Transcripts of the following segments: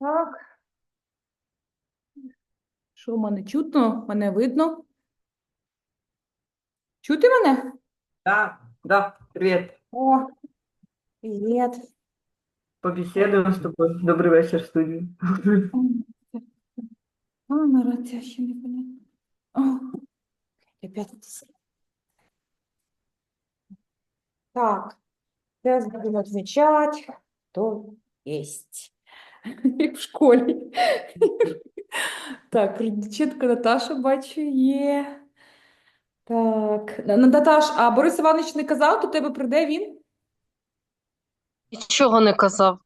Так. Що в мене чутно? Мене видно? Чути мене? Да, да, привет. О, привіт. Побеседуем с тобой. Добрый вечер, студия. Камера ця ще не понятно. Опять Так, сейчас будем отмечать, кто есть. Як в школі. Так, Рудиченко Наташа, бачу, є. Так, Наташ, а Борис Іванович не казав, до тебе прийде він? Нічого не казав.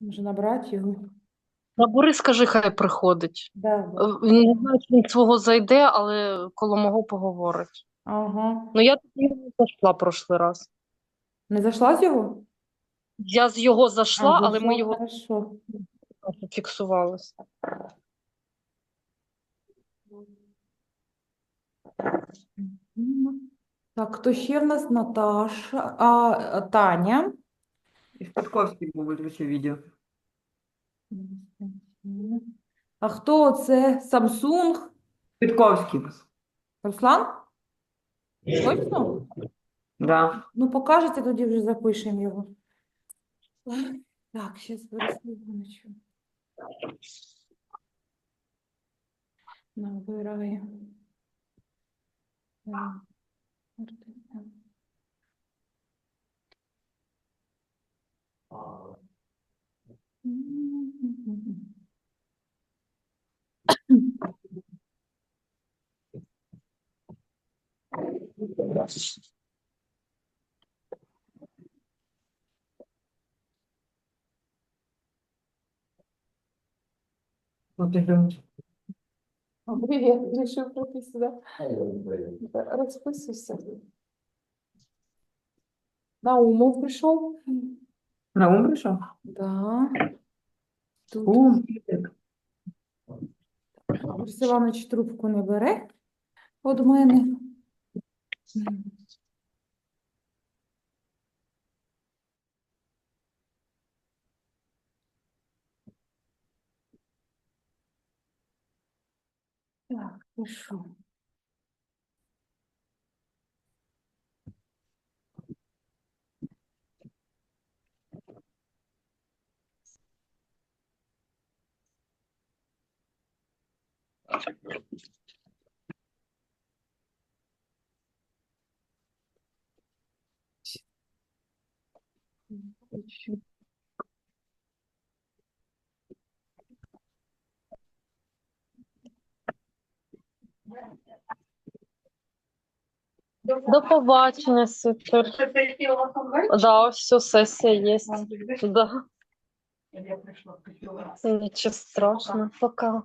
Може набрати його? На Борис, скажи, хай приходить. Да, да. Він не знаю, чи він свого зайде, але коло мого поговорить. Ага. Ну, я тоді не зайшла прошлий раз. Не зайшла з його? Я з його зайшла, А, але ми його Хорошо. фіксувалися. Так, хто ще в нас? Наташа, а, Таня. И в Подковский был выключи видео. А хто це? Samsung? Питковский. Руслан? Точно? Да. Ну, покажете, тоді вже запишемо його. Так, зараз Борис Івановичу. Так, Артем. Вот и говорю. О, Привет, решил прийти сюда. Розписуйся. Наумов прийшов. На ум пришел? Да. Тут Ум. Борис Іванович трубку не бере від мене. Так, пишу. Пишу. До побачення, супер. Да, ось все, сесія є. Да. Нічого страшного. Пока.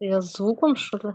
Я звуком, що ли?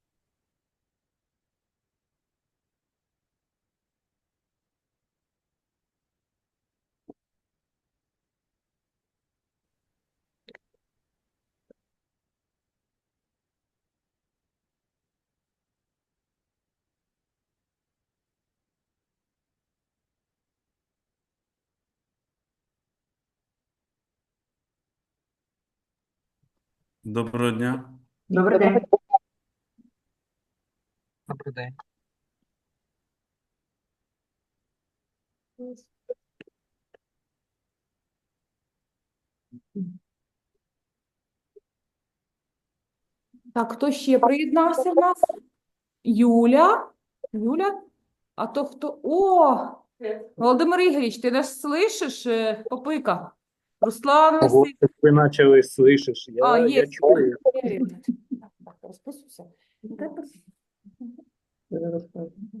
Доброго дня. Добрий день. Добрий день. Так, хто ще приєднався в нас? Юля? Юля? А то хто? О! Володимир Ігоріч, ти нас слышиш, е, попика? Руслан так ви почали слышиш. Я, А, я чую. Так, так, розписуйся.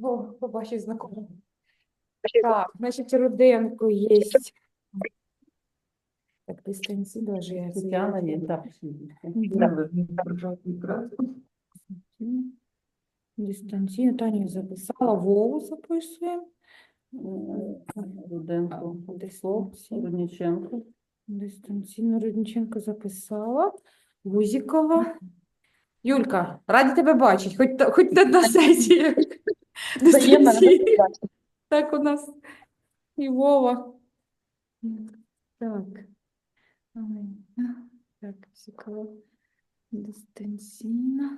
О, побачив знакомого. Так, значить, Руденко є. Так, дистанційно даже я Тетяна є, так. Дистанційно Таня записала, Вову записуємо. Руденко, Дистанційно. Рудніченко. Дистанційно Рудниченко записала. Гузікова. Юлька, раді тебе бачить, хоч, та- хоч не на сесії. Дистанційно. Так у нас і Вова. Так. Так, цікаво. Дистанційно.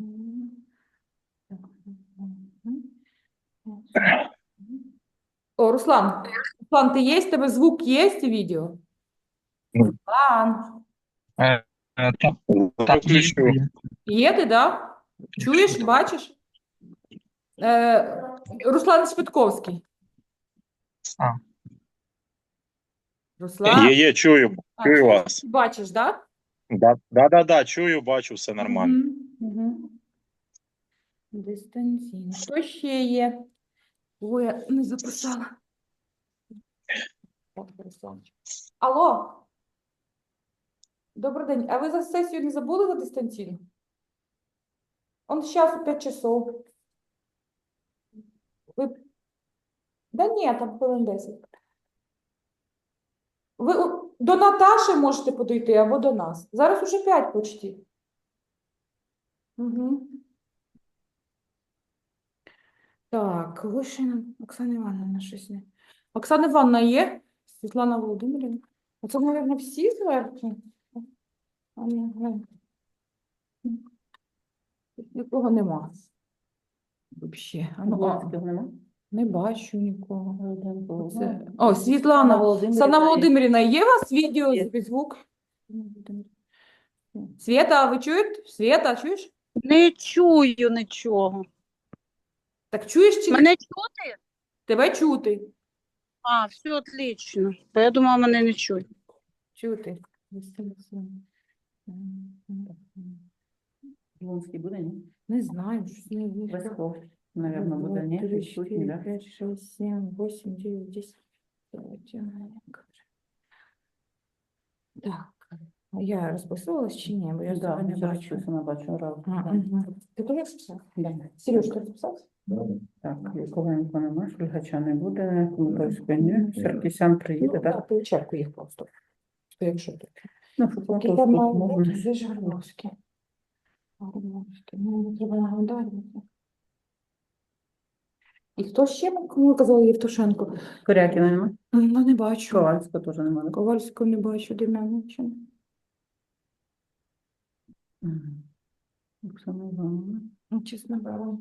М, так. О, Руслан. Руслан, ти є? В Тебе звук є і відео? Ну. Руслан. Е, е, Так, так, є. Є ти, да? Чуєш, бачиш? Е, Руслан Швидковський. А. Руслан, Є, є, чую, а, чую вас. бачиш, да? Да, да, да, да, чую, бачу, все нормально. Мгм, мгм. Дистанційно. Що ще є? Ой, я не записала. Алло. Добрий день. А ви за сесію не забули за дистанційну? Он зараз 5 часов. Ви... Да ні, там хвилин 10. Ви до Наташі можете подійти або до нас. Зараз уже 5 почти. Угу. Так, Лишина Оксана Івановна щось не. Оксана Івановна є? Світлана Володимирівна. Оце, мабуть, всі зверху. Нікого нема. Взагалі. А ну, а, нема? не бачу нікого. Це... О, Світлана. Оксана Володимирівна, є у вас відео, Є. звук? Света, ви чуєте? Света, чуєш? Не чую нічого. Так чуєш чи? Мене чути? Тебе чути. А, все отлично. Бо я думала, мене не чують. Чути. Блонський буде, ні? Не знаю, щось не вийшло. Васьков, наверное, буде, ні? Відсутній, да? пять, шесть, семь, восемь, девять, десять. Так, я розписувалась чи ні? Бо я Да, не бачу. щось вона бачу разом. А, мгм. Ти розписав? Да. Сереж, ти розписав? Так, Яковенко нема, Шульгача не буде, Комутовської ні, Саркісян приїде, Ну, так? так, чарку їх просто. Що якщо тут? Ну, Який Шукловську там можна. бути? Де ж Гарбовський? Гарбовський. Ну, не треба нагадати. І хто ще, кому казали Євтушенко? Корякіна нема? Ну, не бачу. Ковальська теж нема, так? Ковальського не бачу, Дем'янича. Мгм. Оксана Івановна. Ну, чесно говоря.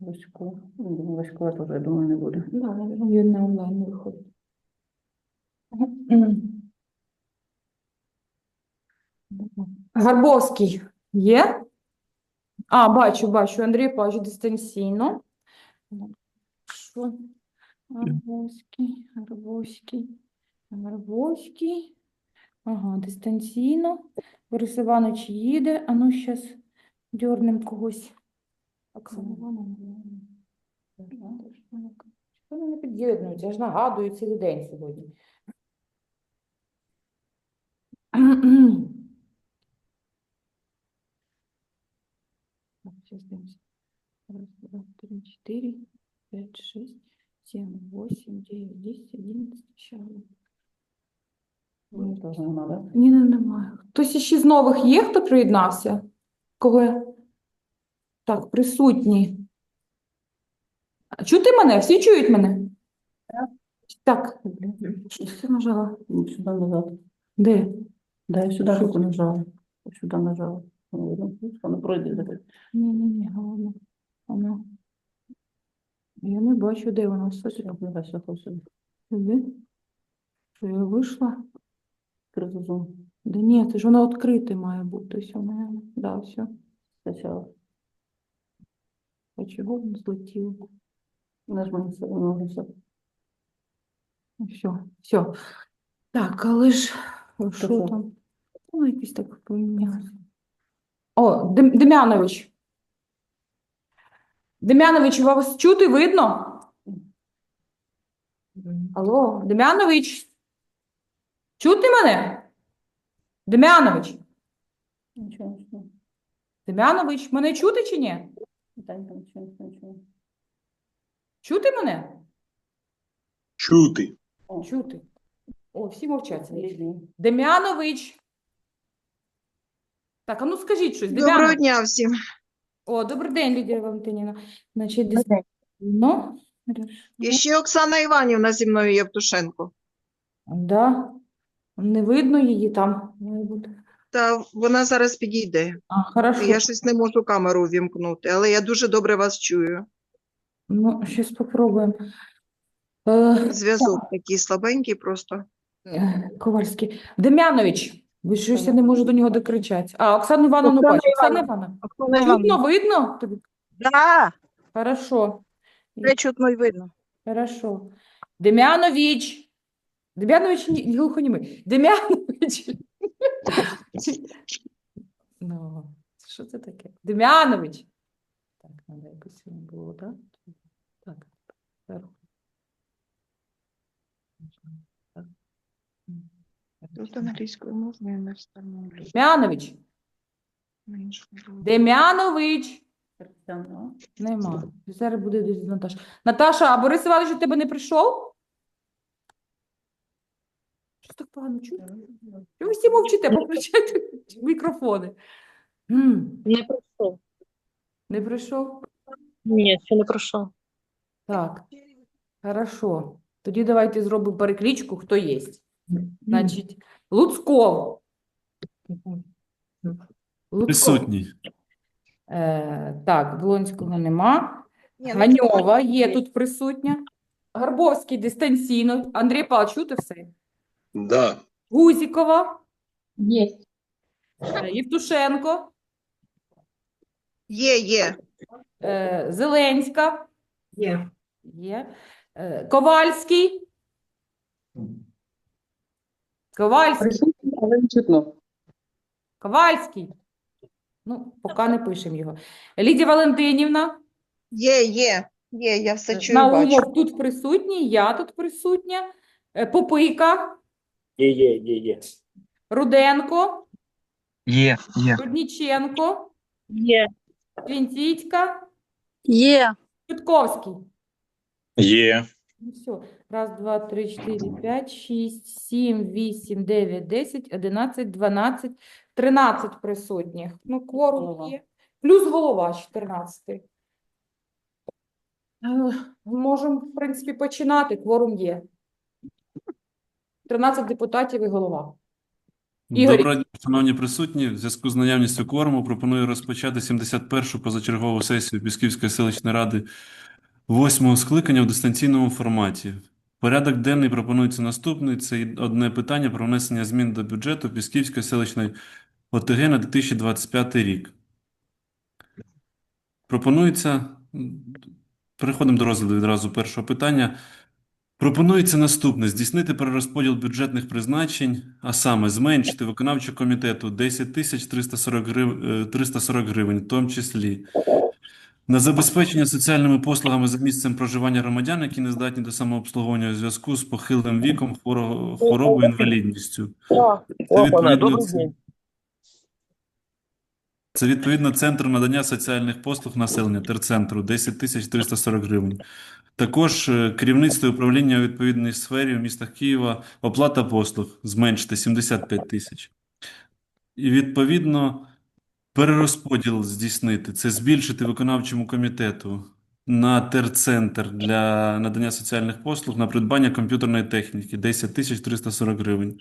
Васько. Ну, Васькова теж, я думаю, не буде. Да, наверное, він на онлайн не виходить. Гарбовський є? А, бачу, бачу. Андрій Павлович дистанційно. Що? Гарбовський, Гарбовський, Гарбовський. Ага, дистанційно. Борис Іванович їде. А ну, зараз дьорнем когось. Оксана вони не під'єднуються? Я ж нагадую цілий день сьогодні. Сейчас дивимося. Раз, два, три, четыре, пять, шесть, семь, восемь, девять, десять, одиннадцать. Ще так? Ні, не, немає. Хтось іще з нових є, хто приєднався? Кого? Так, присутні. Чути мене? Всі чують мене? Так. Що ти нажала? Сюди назад. Де? Да, я сюди руку нажала. Сюди нажала. Воно пройде. так. Ні, ні, ні, головне. Воно. Я не бачу, де воно. Все все. Сюди. Що я вийшла? Кризозум. Да ні, це ж воно відкрите має бути. Все, наверное. Да, все. Спочатку. А чого воно злетіло? Нажми все, все. Все, все. Так, але ж що там? Ну, якісь так помінялося. О, Дем- Дем'янович. Дем'янович, вас чути видно? Алло, Дем'янович? Чути мене? Дем'янович? Нічого. Дем'янович, мене чути чи ні? Танька, нічого не чую. Чути мене? Чути. Чути. О, всі мовчать. Дем'янович. Так, а ну скажіть щось. Доброго Дем'янович. дня всім. О, добрий день, Лідія Валентинівна. Значить, десь... Ну, І ще Оксана Іванівна зі мною Євтушенко. да. Не видно її там. має бути. Та вона зараз підійде. А, хорошо. Я щось не можу камеру вімкнути, але я дуже добре вас чую. Ну, щось попробуємо. Е, Зв'язок такий слабенький просто. е, Ковальський. Дем'янович. Ви щось я не можу до нього докричати. А, Оксану Івановну Оксана бачу. Оксана Івановна. Чутно, видно? тобі? Да, Хорошо. все чутно і видно. Хорошо. Дем'янович. Дем'янович ні- глухонімий. Дем'янович. Ну, що це таке? Дем'янович. Так, треба якось йому було, так? Так. зверху. Тут англійською мовою не встановлюю. Дем'янович. Дем'янович. Нема. Зараз буде десь Наташа. Наташа, а Борис Іванович до тебе не прийшов? Що так погано чути? Ви всі мовчите, поключайте мікрофони. Не пройшов. Не прийшов? Ні, ще не пройшов. Так, хорошо. Тоді давайте зробимо перекличку, хто є. Значить, Луцков. Луцков. Присутній. Е, так, Блонського нема. Ні, ну, Ганьова є тут присутня. Гарбовський дистанційно. Андрій Павлович, чути все? Да. Гузікова. Є. Євтушенко. Є, є. Е, Зеленська. Є. Є. Е, Ковальський. Ковальський. але не чутно. Ковальський. Ну, поки не пишемо його. Лідія Валентинівна. Є, є. Є, я все чую, бачу. Наумов тут присутній, я тут присутня. Е, Попийка. Є, є, є, є. Руденко. Є, є. Рудніченко. Є. Свінтітька. Є. Чутковський. Є. Ну все. Раз, два, три, чотири, п'ять, шість, сім, вісім, дев'ять, десять, одинадцять, дванадцять, тринадцять присутніх. Ну, кворум Голова. є. Плюс голова 14. Можемо, в принципі, починати. Кворум є. 13 депутатів і голова. Ігор. Доброго дня, шановні присутні. В зв'язку з наявністю кворуму пропоную розпочати 71-шу позачергову сесію Пісківської селищної ради восьмого скликання в дистанційному форматі. Порядок денний пропонується наступний. Це одне питання про внесення змін до бюджету Пісківської селищної ОТГ на 2025 рік. Пропонується, переходимо до розгляду відразу першого питання. Пропонується наступне: здійснити перерозподіл бюджетних призначень, а саме зменшити виконавчого комітету 10 тисяч 340 грив... е, 340 гривень, в тому числі. На забезпечення соціальними послугами за місцем проживання громадян, які не здатні до самообслуговування у зв'язку з похилим віком, хворо- хворобою, інвалідністю. Це відповідно, це, відповідно Центр надання соціальних послуг населення, терцентру 10 тисяч 340 гривень. Також е, керівництво управління у відповідній сфері в містах Києва оплата послуг зменшити 75 тисяч. І відповідно перерозподіл здійснити це збільшити виконавчому комітету на терцентр для надання соціальних послуг на придбання комп'ютерної техніки 10 тисяч 340 гривень.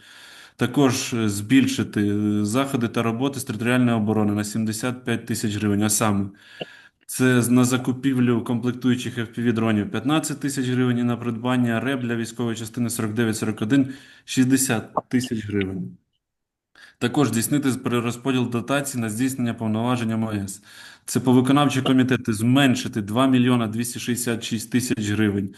Також е, збільшити е, заходи та роботи з територіальної оборони на 75 тисяч гривень, а саме це на закупівлю комплектуючих FPV-дронів 15 тисяч гривень і на придбання РЕБ для військової частини 4941 60 тисяч гривень. Також здійснити перерозподіл дотацій на здійснення повноважень МОС. Це по виконавчі комітети зменшити 2 мільйона 266 тисяч гривень.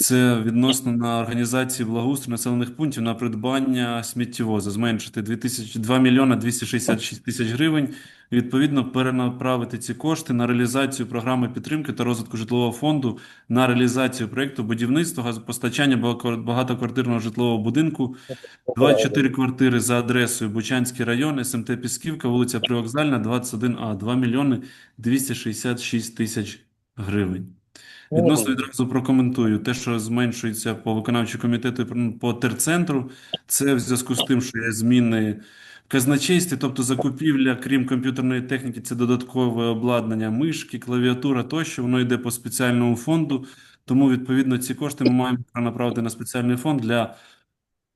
Це відносно на організації благоустрою населених пунктів на придбання сміттєвоза. Зменшити 2 тисячі, 2 мільйона 266 тисяч гривень. Відповідно, перенаправити ці кошти на реалізацію програми підтримки та розвитку житлового фонду на реалізацію проєкту будівництва газопостачання багато- багатоквартирного житлового будинку 24 квартири за адресою Бучанський район, СМТ Пісківка, вулиця Привокзальна, 21А, 2 мільйони 266 тисяч гривень. Відносно відразу прокоментую. Те, що зменшується по виконавчому комітету по терцентру, це в зв'язку з тим, що є зміни в казначействі, тобто закупівля, крім комп'ютерної техніки, це додаткове обладнання, мишки, клавіатура тощо, воно йде по спеціальному фонду, тому відповідно ці кошти ми маємо направити на спеціальний фонд для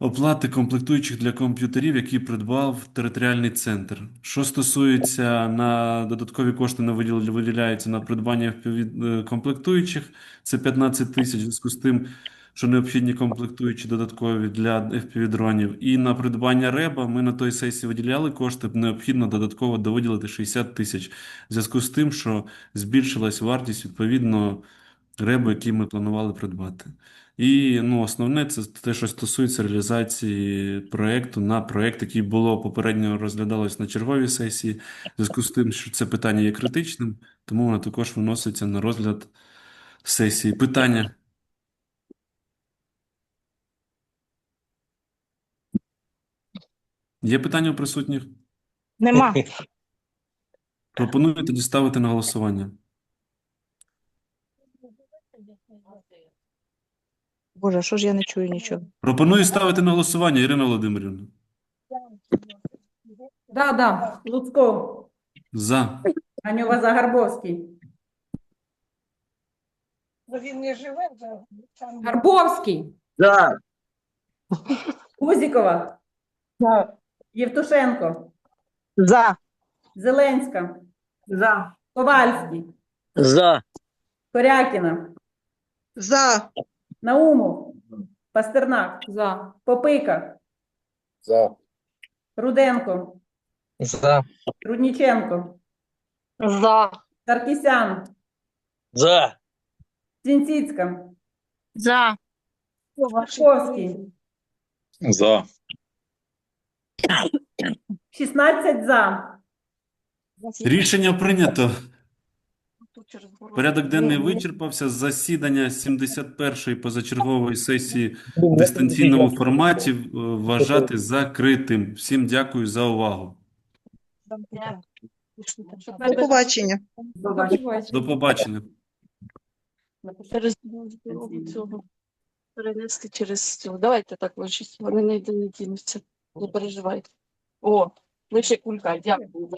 оплати комплектуючих для комп'ютерів, які придбав територіальний центр. Що стосується на додаткові кошти на виділ- виділяються на придбання е, комплектуючих, це 15 тисяч зв'язку з тим, що необхідні комплектуючі додаткові для FPV-дронів. І на придбання реба ми на той сесії виділяли кошти, необхідно додатково довиділити 60 тисяч. В зв'язку з тим, що збільшилась вартість відповідно ребу, який ми планували придбати. І ну, основне це те, що стосується реалізації проєкту на проєкт, який було попередньо розглядалось на черговій сесії. В зв'язку з тим, що це питання є критичним, тому воно також виноситься на розгляд сесії. Питання? Є питання у присутніх? Нема. Пропоную тоді ставити на голосування. Боже, що ж я не чую нічого? Пропоную ставити на голосування, Ірина Володимирівна. Да, да. Луцько, За. Анюва Загарбовський, Він не живе Гарбовський. Да. Кузікова, Євтушенко, За. Зеленська, За. Ковальський, За. Корякіна, За. Наумов, Пастернак, За. Попика, За. Руденко, За. Рудніченко, За. Саркісян, За. Цінціцька, За. Шашковський, За. 16 за. Рішення прийнято. Порядок денний вичерпався. Засідання 71-ї позачергової сесії в дистанційному форматі е, вважати закритим. Всім дякую за увагу. До побачення. До побачення. Через цього перенести через цього. Давайте так лишіть. Вони не йде не дінуться. Не переживайте. О, лише кулька. Дякую.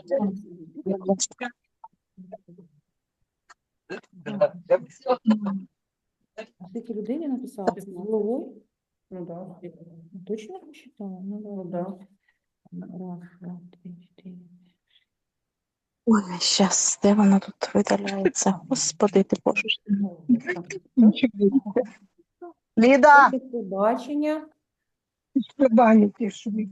Скільки людині написала? З головою? Ну, да. Точно посчитала? Ну, Ну, да. да. Раз, два, три, чотири. Ой, щас, де воно тут видаляється? Господи, ти Боже. Ліда! До побачення. Побачення.